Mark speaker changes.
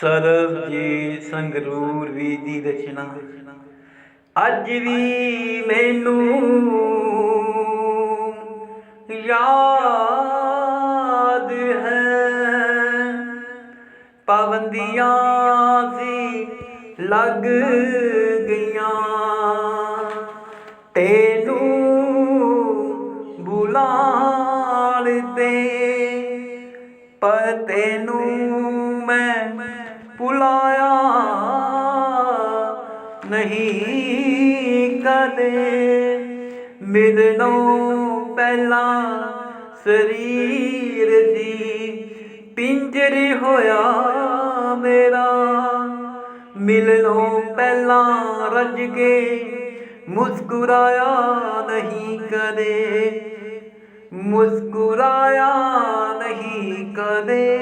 Speaker 1: ਸਰਬਜੀਤ ਸੰਗਰੂਰ ਵੀ ਦੀ ਰਚਨਾ। ਅੱਜ ਵੀ ਮੈਨੂੰ ਯਾਦ ਹੈ। ਪਾਬੰਦੀਆਂ ਸੀ ਲੱਗ ਗਈਆਂ। ਤੈਨੂੰ ਬੁਲਾਣ ਤੇ ਪਰ ਤੈਨੂੰ ਮੈਂ ਨਹੀਂ ਕਦੇ। ਮਿਲਣੋਂ ਪਹਿਲਾਂ ਸਰੀਰ ਦੀ ਪਿੰਜਰੇ ਹੋਇਆ ਮੇਰਾ। ਮਿਲਣੋਂ ਪਹਿਲਾਂ ਰੱਜ ਕੇ ਮੁਸਕਰਾਇਆ ਨਹੀਂ ਕਦੇ। ਮੁਸਕਰਾਇਆ ਨਹੀਂ ਕਦੇ।